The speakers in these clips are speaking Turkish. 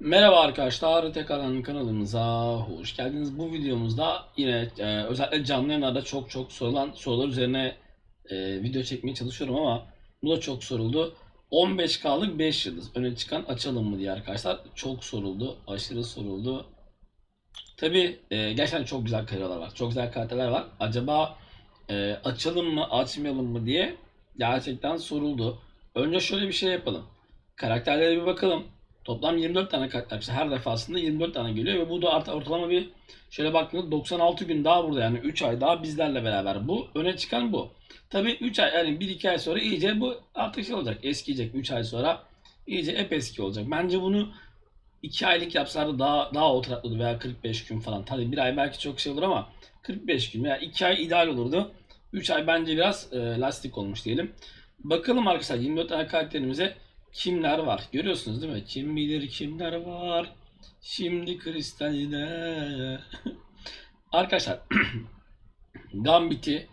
Merhaba arkadaşlar, tekrardan kanalımıza hoş geldiniz. Bu videomuzda yine e, özellikle canlı yayınlarda çok çok sorulan sorular üzerine e, video çekmeye çalışıyorum ama bu da çok soruldu. 15K'lık 5 yıldız öne çıkan açalım mı diye arkadaşlar çok soruldu, aşırı soruldu. Tabi gerçekten çok güzel kararlar var, çok güzel karakterler var. Acaba e, açalım mı, açmayalım mı diye gerçekten soruldu. Önce şöyle bir şey yapalım. Karakterlere bir bakalım. Toplam 24 tane işte her defasında 24 tane geliyor ve bu da artı ortalama bir şöyle baktığında 96 gün daha burada yani 3 ay daha bizlerle beraber bu öne çıkan bu. Tabi 3 ay yani 1-2 ay sonra iyice bu artık şey olacak eskiyecek 3 ay sonra iyice ep eski olacak. Bence bunu 2 aylık yapsalardı daha daha oturaklı veya 45 gün falan. Tabi bir ay belki çok şey olur ama 45 gün veya 2 ay ideal olurdu. 3 ay bence biraz e, lastik olmuş diyelim. Bakalım arkadaşlar 24 tane karakterimize kimler var? Görüyorsunuz değil mi? Kim bilir kimler var? Şimdi kristalde. Arkadaşlar Gambit'i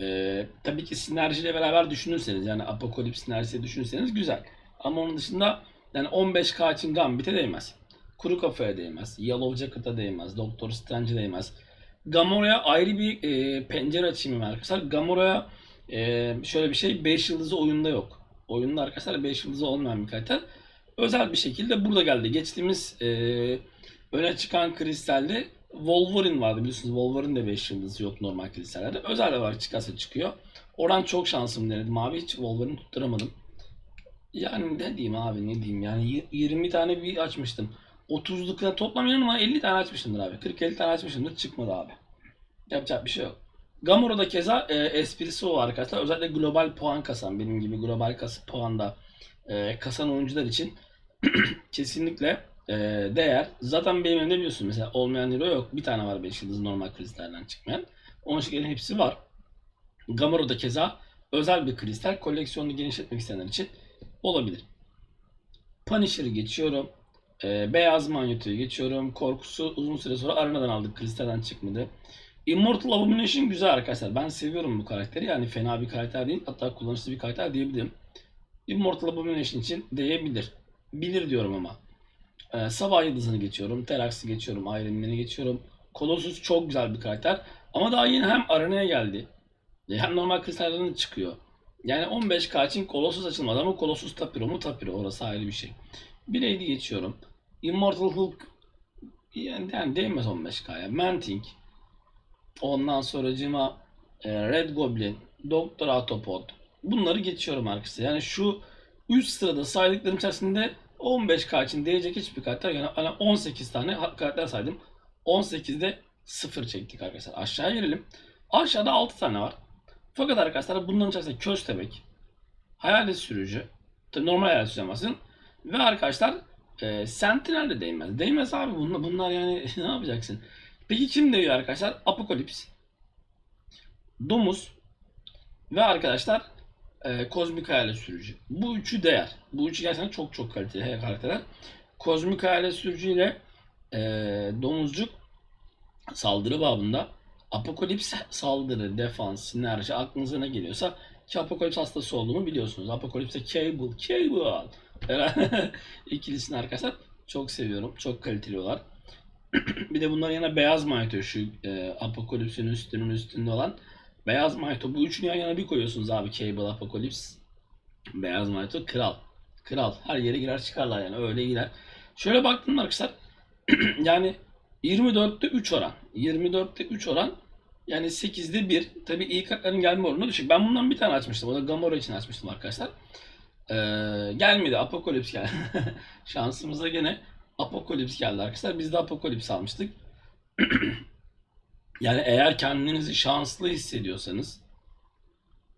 e, tabii ki sinerjiyle beraber düşünürseniz yani Apokalips sinerjisi düşünürseniz güzel. Ama onun dışında yani 15k için Gambit'e değmez. Kuru kafaya değmez. Yellow Jacket'a değmez. Doctor Strange'e değmez. Gamora'ya ayrı bir e, pencere açayım arkadaşlar. Gamora'ya e, şöyle bir şey 5 yıldızı oyunda yok. Oyunda arkadaşlar 5 yıldızı olmayan bir karakter. Özel bir şekilde burada geldi. Geçtiğimiz e, öne çıkan kristalde Wolverine vardı biliyorsunuz. Wolverine de 5 yıldızı yok normal kristallerde. Özel olarak çıkarsa çıkıyor. Oradan çok şansım denedim abi. Hiç Wolverine tutturamadım. Yani ne diyeyim abi ne diyeyim yani y- 20 tane bir açmıştım. 30'luk toplam yanıma 50 tane açmışımdır abi. 40-50 tane açmışımdır çıkmadı abi. Yapacak bir şey yok. Gamora'da keza e, esprisi o arkadaşlar. Özellikle global puan kasan benim gibi global kas puanda e, kasan oyuncular için kesinlikle e, değer. Zaten benim elimde biliyorsun mesela olmayan hero yok. Bir tane var 5 yıldız normal kristallerden çıkmayan. Onun şekilde hepsi var. Gamora'da keza özel bir kristal koleksiyonunu genişletmek isteyenler için olabilir. Punisher'ı geçiyorum. E, Beyaz Manyeto'yu geçiyorum. Korkusu uzun süre sonra arenadan aldık. Kristalden çıkmadı. Immortal Abomination güzel arkadaşlar. Ben seviyorum bu karakteri. Yani fena bir karakter değil. Hatta kullanışlı bir karakter diyebilirim. Immortal Abomination için değebilir. Bilir diyorum ama. Ee, Sabah Yıldızı'nı geçiyorum. Terax'ı geçiyorum. Iron Man'i geçiyorum. Colossus çok güzel bir karakter. Ama daha yeni hem arenaya geldi. Hem normal kristallerden çıkıyor. Yani 15k için Colossus açılmadı ama Colossus Tapiro mu Tapiro orası ayrı bir şey. Blade'i geçiyorum. Immortal Hulk yani, yani değmez 15k'ya. Manting. Ondan sonracığıma e, Red Goblin, Doktor Autopod. Bunları geçiyorum arkadaşlar. Yani şu üst sırada saydıklarım içerisinde 15k için değecek hiçbir karakter. Yani hani 18 tane karakter saydım. 18'de 0 çektik arkadaşlar. Aşağıya gelelim. Aşağıda 6 tane var. Fakat arkadaşlar bunların içerisinde köstebek, hayalet sürücü, normal hayalet sürücü. Ve arkadaşlar e, Sentinel de değmez. Değmez abi bunlar, bunlar yani ne yapacaksın? Peki kim değiyor arkadaşlar? Apokalips, Domuz ve arkadaşlar e, Kozmik Hayalet Sürücü. Bu üçü değer. Bu üçü gerçekten çok çok kaliteli karakterler. Kozmik Hayalet Sürücü ile e, Domuzcuk saldırı babında Apokalips saldırı, defans, sinerji aklınıza ne geliyorsa ki Apokalips hastası olduğumu biliyorsunuz. Apokalips'te Cable, Cable ikilisini arkadaşlar çok seviyorum. Çok kaliteliyorlar. Bir de bunların yanına beyaz manto şu e, Apokalips'in üstünün üstünde olan beyaz manto. Bu üçünü yan yana bir koyuyorsunuz abi. Cable, Apokalips, beyaz manto, kral. Kral. Her yere girer çıkarlar yani öyle girer. Şöyle baktığımda arkadaşlar yani 24'te 3 oran. 24'te 3 oran yani 8'de 1. Tabi iyi kartların gelme oranı düşük. Ben bundan bir tane açmıştım. O da Gamora için açmıştım arkadaşlar. Ee, gelmedi. Apokalips geldi. Şansımıza gene Apokalips geldi arkadaşlar. Biz de Apokalips almıştık. yani eğer kendinizi şanslı hissediyorsanız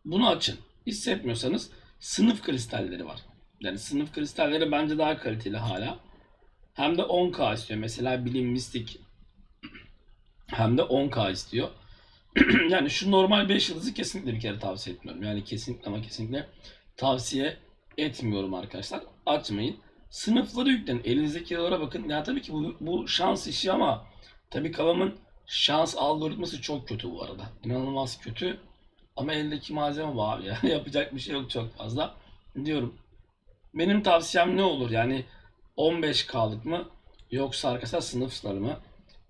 bunu açın. Hissetmiyorsanız sınıf kristalleri var. Yani sınıf kristalleri bence daha kaliteli hala. Hem de 10k istiyor. Mesela bilim mistik hem de 10k istiyor. yani şu normal 5 yıldızı kesinlikle bir kere tavsiye etmiyorum. Yani kesinlikle ama kesinlikle tavsiye etmiyorum arkadaşlar. Açmayın. Sınıfları yüklenin. Elinizdekilara bakın. Ya tabii ki bu, bu şans işi ama tabii kavamın şans algoritması çok kötü bu arada. İnanılmaz kötü. Ama eldeki malzeme var ya. Yapacak bir şey yok çok fazla. Diyorum. Benim tavsiyem ne olur? Yani 15K'lık mı yoksa arkadaşlar sınıf sınırı mı?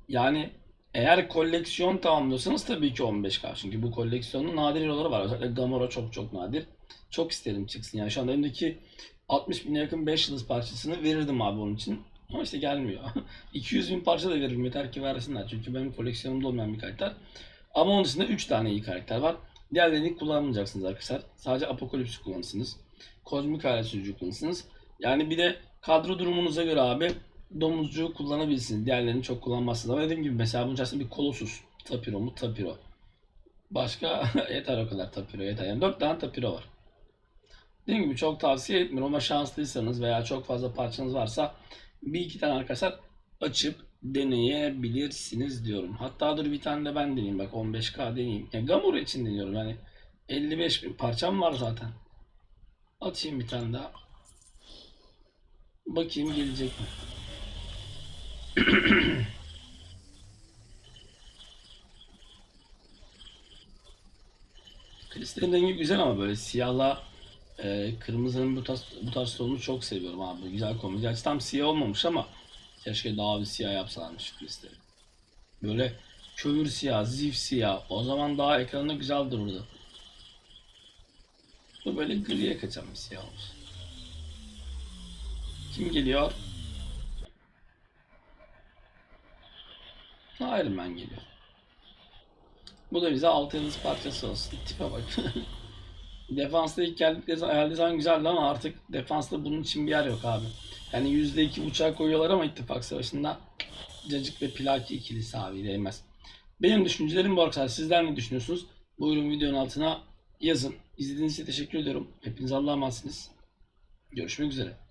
Yani eğer koleksiyon tamamlıyorsanız tabii ki 15K. Çünkü bu koleksiyonun nadir yolları var. Özellikle Gamora çok çok nadir. Çok isterim çıksın. Yani şu anda elimdeki 60 bine yakın 5 yıldız parçasını verirdim abi onun için. Ama işte gelmiyor. 200 bin parça da veririm yeter ki versinler. Çünkü benim koleksiyonumda olmayan bir karakter. Ama onun dışında 3 tane iyi karakter var. Diğerlerini kullanmayacaksınız arkadaşlar. Sadece Apokalips kullanırsınız. Kozmik alet sürücü kullanırsınız. Yani bir de kadro durumunuza göre abi domuzcuğu kullanabilirsiniz. Diğerlerini çok kullanmazsınız. Ama dediğim gibi mesela bunun içerisinde bir Colossus. Tapiro mu? Tapiro. Başka yeter o kadar Tapiro yeter. Yani 4 tane Tapiro var. Dediğim gibi çok tavsiye etmiyorum ama şanslıysanız veya çok fazla parçanız varsa bir iki tane arkadaşlar açıp deneyebilirsiniz diyorum. Hatta dur bir tane de ben deneyeyim bak 15K deneyeyim. Ya Gamora için deniyorum yani 55 bin parçam var zaten. Atayım bir tane daha. Bakayım gelecek mi? Kristalin rengi güzel ama böyle siyahla e, kırmızının bu tarz, bu tarz tonunu çok seviyorum abi. Güzel kombi. Gerçi tam siyah olmamış ama keşke daha bir siyah yapsalarmış kristali. Böyle kömür siyah, zif siyah. O zaman daha ekranda güzel dururdu. Bu böyle griye kaçan bir siyah olsun. Kim geliyor? Iron Man geliyor. Bu da bize altı yıldız parçası olsun. Tipe bak. Defansta ilk geldikleri zaman, geldiği zaman güzeldi ama artık defansta bunun için bir yer yok abi. Yani %2 uçağı koyuyorlar ama ittifak savaşında cacık ve plaki ikilisi abi değmez. Benim düşüncelerim bu arkadaşlar. Sizler ne düşünüyorsunuz? Buyurun videonun altına yazın. İzlediğiniz için teşekkür ediyorum. Hepiniz Allah'a emanetsiniz. Görüşmek üzere.